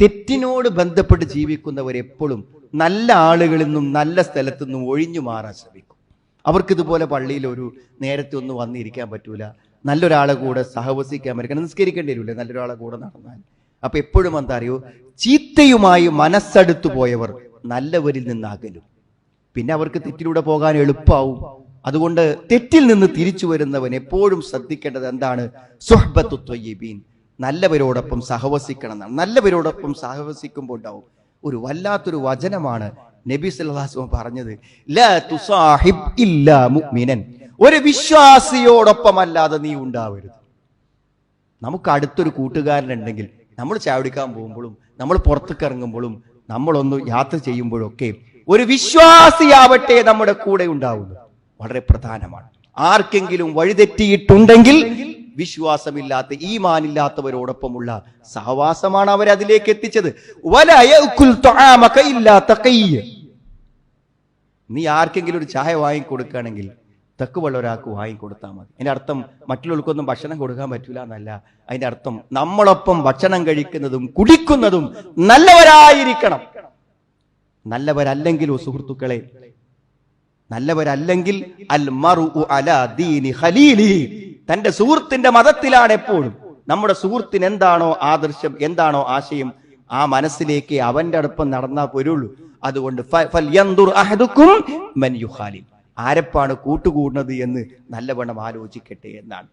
തെറ്റിനോട് ബന്ധപ്പെട്ട് ജീവിക്കുന്നവർ എപ്പോഴും നല്ല ആളുകളിൽ നിന്നും നല്ല സ്ഥലത്തു നിന്നും ഒഴിഞ്ഞു മാറാൻ ശ്രമിക്കും. അവർക്കിതുപോലെ പള്ളിയിൽ ഒരു നേരത്തെ ഒന്നും വന്നിരിക്കാൻ പറ്റൂല. നല്ലൊരാളെ കൂടെ സഹവസിക്കാൻ പറ്റും നിസ്കരിക്കേണ്ടി വരില്ല നല്ലൊരാളെ കൂടെ നടന്നാൽ. അപ്പൊ എപ്പോഴും എന്താ അറിയോ? ചീത്തയുമായി മനസ്സടുത്തു പോയവർ നല്ലവരിൽ നിന്ന് അകലും. പിന്നെ അവർക്ക് തെറ്റിലൂടെ പോകാൻ എളുപ്പമാവും അതുകൊണ്ട് തെറ്റിൽ നിന്ന് തിരിച്ചു വരുന്നവൻ എപ്പോഴും ശ്രദ്ധിക്കേണ്ടത് എന്താണ്? സുഹബത്ത് ത്വയ്യിബീൻ നല്ലവരോടൊപ്പം സഹവസിക്കണം എന്നാണ് നല്ലവരോടൊപ്പം സഹവസിക്കുമ്പോൾ ഉണ്ടാവും. ഒരു വല്ലാത്തൊരു വചനമാണ് നബി സല്ലല്ലാഹു പറഞ്ഞത്. മുഅ്മിനൻ. ഒരു വിശ്വാസിയോടൊപ്പമല്ലാതെ നീ ഉണ്ടാവരുത്. നമുക്ക് അടുത്തൊരു കൂട്ടുകാരനുണ്ടെങ്കിൽ നമ്മൾ ചാവടിക്കാൻ പോകുമ്പോഴും നമ്മൾ പുറത്തേക്ക് ഇറങ്ങുമ്പോഴും നമ്മളൊന്ന് യാത്ര ചെയ്യുമ്പോഴൊക്കെ ഒരു വിശ്വാസിയാവട്ടെ നമ്മുടെ കൂടെ ഉണ്ടാവുന്നു വളരെ പ്രധാനമാണ്. ആർക്കെങ്കിലും വഴിതെറ്റിയിട്ടുണ്ടെങ്കിൽ വിശ്വാസമില്ലാത്ത ഈ മാനില്ലാത്തവരോടൊപ്പമുള്ള സഹവാസമാണ് അവരെ അതിലേക്ക് എത്തിച്ചത്. നീ ആർക്കെങ്കിലും ഒരു ചായ വാങ്ങിക്കൊടുക്കുകയാണെങ്കിൽ തെക്കുവള്ള ഒരാൾക്ക് വാങ്ങിക്കൊടുത്താൽ മതി. അതിന്റെ അർത്ഥം മറ്റുള്ളവർക്കൊന്നും ഭക്ഷണം കൊടുക്കാൻ പറ്റില്ല എന്നല്ല. അതിന്റെ അർത്ഥം നമ്മളൊപ്പം ഭക്ഷണം കഴിക്കുന്നതും കുടിക്കുന്നതും നല്ലവരായിരിക്കണം. നല്ലവരല്ലെങ്കിലോ സുഹൃത്തുക്കളെ നല്ലവരല്ലെങ്കിൽ അൽ മറു അലാ ദീനി ഖലീലിഹി. തന്റെ സുഹൃത്തിന്റെ മതത്തിലാണ് എപ്പോഴും. നമ്മുടെ സുഹൃത്തിന് എന്താണോ ആദർശം എന്താണോ ആശയം ആ മനസ്സിലേക്ക് അവന്റെ അടുപ്പം നടന്നാൽ പോരുള്ളൂ അതുകൊണ്ട് ആരെപ്പാണ് കൂട്ടുകൂടുന്നത് എന്ന് നല്ലവണ്ണം ആലോചിക്കട്ടെ എന്നാണ്.